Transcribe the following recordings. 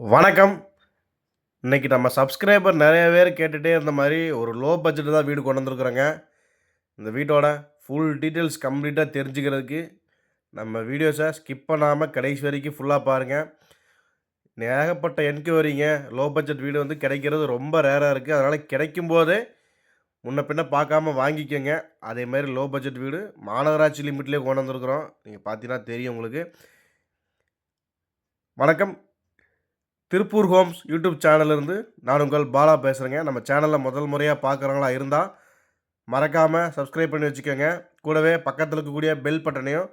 வணக்கம். இன்னைக்கு நம்ம சப்ஸ்கிரைபர் நிறைய பேர் கேட்டுகிட்டே இருந்த மாதிரி ஒரு லோ பட்ஜெட்டு தான் வீடு கொண்டு வந்துருக்குறோங்க. இந்த வீட்டோட ஃபுல் டீட்டெயில்ஸ் கம்ப்ளீட்டாக தெரிஞ்சுக்கிறதுக்கு நம்ம வீடியோஸை ஸ்கிப் பண்ணாமல் கடைசி வரைக்கும் ஃபுல்லாக பாருங்கள் ஏகப்பட்ட என்கொயரிங்க லோ பட்ஜெட் வீடு வந்து கிடைக்கிறது ரொம்ப ரேராக இருக்குது அதனால் கிடைக்கும் போதே முன்ன பின்ன பார்க்காம வாங்கிக்கோங்க. அதே மாதிரி லோ பட்ஜெட் வீடு மாநகராட்சி லிமிட்லேயே கொண்டு வந்திருக்கிறோம். நீங்கள் பார்த்தீங்கன்னா தெரியும் உங்களுக்கு. வணக்கம். திருப்பூர் ஹோம்ஸ் யூடியூப் சேனல்லேருந்து நான் உங்கள் பாலா பேசுகிறேங்க நம்ம சேனலில் முதல் முறையாக பார்க்குறவங்களா இருந்தால் மறக்காமல் சப்ஸ்கிரைப் பண்ணி வச்சுக்கோங்க. கூடவே பக்கத்தில் இருக்கக்கூடிய பெல் பட்டனையும்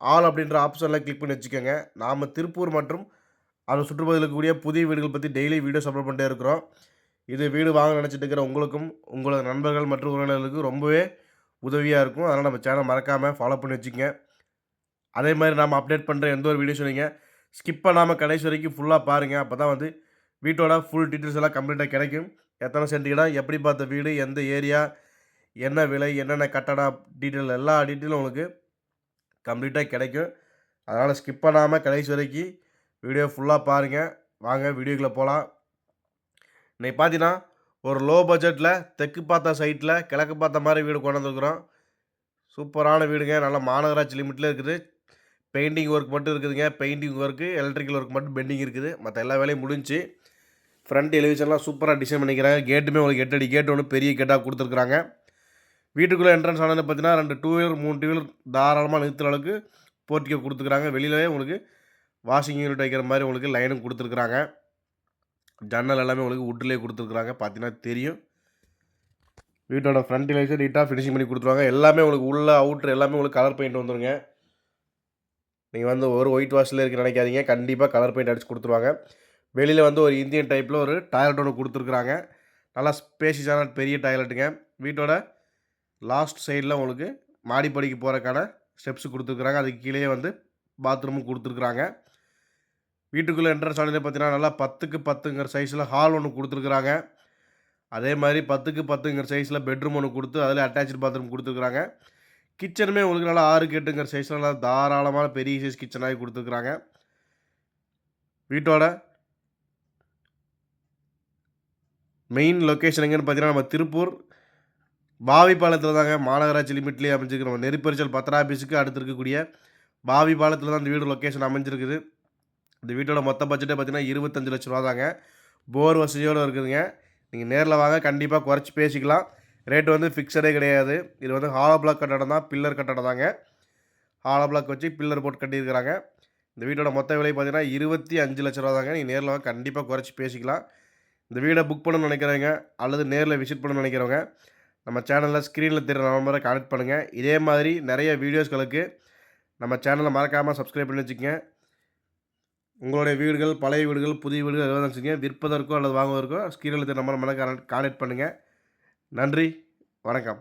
ஆல் அப்படின்ற ஆப்ஷனில் கிளிக் பண்ணி வச்சுக்கோங்க. நாம் திருப்பூர் மற்றும் அது சுற்றுப்பகுதியில் இருக்கக்கூடிய புதிய வீடுகள் பற்றி டெய்லி வீடியோஸ் அப்லோட் பண்ணிட்டே இருக்கிறோம். இது வீடு வாங்க நினச்சிட்டு இருக்கிற உங்களுக்கும் உங்களோட நண்பர்கள் மற்றும் உறவினர்களுக்கு ரொம்பவே உதவியாக இருக்கும். அதனால் நம்ம சேனல் மறக்காமல் ஃபாலோ பண்ணி வச்சுக்கோங்க. அதே மாதிரி நாம் அப்டேட் பண்ணுற எந்த ஒரு வீடியோ சொன்னீங்க ஸ்கிப் பண்ணாமல் கடைசி வரைக்கும் ஃபுல்லாக பாருங்கள் அப்போ தான் வந்து வீட்டோட ஃபுல் டீட்டெயில்ஸ் எல்லாம் கம்ப்ளீட்டாக கிடைக்கும். எத்தனை சென்ட் இடம் எப்படி பார்த்த வீடு எந்த ஏரியா என்ன விலை என்னென்ன கட்டடம் டீட்டெயில் எல்லா டீட்டெயிலும் உங்களுக்கு கம்ப்ளீட்டாக கிடைக்கும். அதனால் ஸ்கிப் பண்ணாமல் கடைசி வரைக்கும் வீடியோ ஃபுல்லாக பாருங்கள் வாங்க வீடியோக்குள்ளே போகலாம் இன்றைக்கி பார்த்தீங்கன்னா ஒரு லோ பட்ஜெட்டில் தெற்கு பார்த்த சைட்டில் கிழக்கு பார்த்த மாதிரி வீடு கொண்டு வந்துருக்குறோம். சூப்பரான வீடுங்க. நல்ல மாநகராட்சி லிமிட்டில் இருக்குது. பெயிண்டிங் ஒர்க் மட்டும் இருக்குதுங்க. பெயிண்டிங் ஒர்க்கு எலக்ட்ரிக்கல் ஒர்க் மட்டும் பெண்டிங் இருக்குது. மற்ற எல்லா வேலையும் முடிஞ்சு ஃப்ரண்ட் எலிவேஷன்லாம் சூப்பராக டிசைன் பண்ணிக்கிறாங்க. கேட்டுமே உங்களுக்கு எட்டு அடி கேட் ஒன்று பெரிய கேட்டாக கொடுத்துருக்குறாங்க. வீட்டுக்குள்ளே என்ட்ரன்ஸ் ஆனது பார்த்தீங்கன்னா ரெண்டு டூ வீலர் மூணு டூ வீலர் தாராளமாக நிறுத்துற அளவுக்கு போர்ட்டிக்கோ கொடுத்துருக்குறாங்க. வெளியிலே உங்களுக்கு வாஷிங் யூனிட் வைக்கிற மாதிரி உங்களுக்கு லைனும் கொடுத்துருக்குறாங்க. ஜன்னல் எல்லாமே உங்களுக்கு வுட்லேயே கொடுத்துருக்குறாங்க. பார்த்தீங்கன்னா தெரியும். வீட்டோட ஃப்ரண்ட் எலிவேஷன் நீட்டாக ஃபினிஷிங் பண்ணி கொடுத்துருவாங்க. எல்லாமே உங்களுக்கு உள்ள அவுட்ரு எல்லாமே உங்களுக்கு கலர் பெயிண்ட் வந்துருங்க. நீங்கள் வந்து ஒரு ஒயிட் வாஷில் இருக்க நினைக்காதீங்க. கண்டிப்பாக கலர் பெயிண்ட் அடிச்சு கொடுத்துருவாங்க. வெளியில் வந்து ஒரு இந்தியன் டைப்பில் ஒரு டாய்லெட் ஒன்று கொடுத்துருக்குறாங்க. நல்லா ஸ்பேஷியஸான பெரிய டாய்லெட்டுங்க வீட்டோட லாஸ்ட் சைடில் உங்களுக்கு மாடிப்படிக்கு போகிறக்கான ஸ்டெப்ஸ் கொடுத்துருக்குறாங்க. அதுக்கு கீழே வந்து பாத்ரூமும் கொடுத்துருக்குறாங்க. வீட்டுக்குள்ளே என்ட்ரன்ஸ் ஆனது பார்த்தீங்கன்னா நல்லா பத்துக்கு பத்துங்கிற சைஸில் ஹால் ஒன்று கொடுத்துருக்குறாங்க. அதே மாதிரி பத்துக்கு பத்துங்கிற சைஸில் பெட்ரூம் ஒன்று கொடுத்து அதில் அட்டாச்சு பாத்ரூம் கொடுத்துருக்குறாங்க. கிச்சனுமே உங்களுக்கு நல்லா ஆறு கேட்டுங்கிற சைஸில் நல்லா தாராளமான பெரிய சைஸ் கிச்சனாகி கொடுத்துருக்குறாங்க. வீட்டோட மெயின் லொக்கேஷன் எங்கேன்னு பார்த்தீங்கன்னா நம்ம திருப்பூர். பாவி பாலத்தில் தாங்க மாநகராட்சி லிமிட்லேயே அமைஞ்சிருக்கு நம்ம நெருப்பரிச்சல் பத்திர ஆஃபீஸுக்கு அடுத்து இருக்கக்கூடிய பாவி பாலத்தில் தான் இந்த வீடு லொக்கேஷன் அமைஞ்சிருக்குது. இந்த வீட்டோட மொத்த பட்ஜெட்டே பார்த்தீங்கன்னா இருபத்தஞ்சு லட்ச ரூபா தாங்க போர் வசதியோடு இருக்குதுங்க. நீங்கள் நேரில் வாங்க கண்டிப்பாக குறைச்சி பேசிக்கலாம். ரேட் வந்து ஃபிக்ஸடே கிடையாது. இது வந்து ஹாலோ பிளாக் கட்டடம் தான். பில்லர் கட்டடம் தாங்க. ஹாலோ பிளாக் வச்சு பில்லர் போட்டு கட்டியிருக்கிறாங்க. இந்த வீட்டோட மொத்த விலை பார்த்தீங்கன்னா இருபத்தி அஞ்சு லட்ச ரூபா தாங்க. நீங்கள் நேரில் வாங்க கண்டிப்பாக குறைச்சி பேசிக்கலாம். இந்த வீடை புக் பண்ணணும்னு நினைக்கிறவங்க அல்லது நேரில் விசிட் பண்ணணும்னு நினைக்கிறவங்க நம்ம சேனலில் ஸ்க்ரீனில் தெரிகிற நம்பரை கனெக்ட் பண்ணுங்கள் இதே மாதிரி நிறைய வீடியோஸ்களுக்கு நம்ம சேனலை மறக்காமல் சப்ஸ்கிரைப் பண்ணி வச்சுக்கோங்க. உங்களுடைய வீடுகள் பழைய வீடுகள் புதிய வீடுகள் எதாவது வச்சுக்கோங்க விற்பதற்கோ அல்லது வாங்குவதற்கோ ஸ்க்ரீனில் தெரிகிற நம்பரை மறக்க கான்டெக்ட் பண்ணுங்கள் நன்றி வணக்கம்.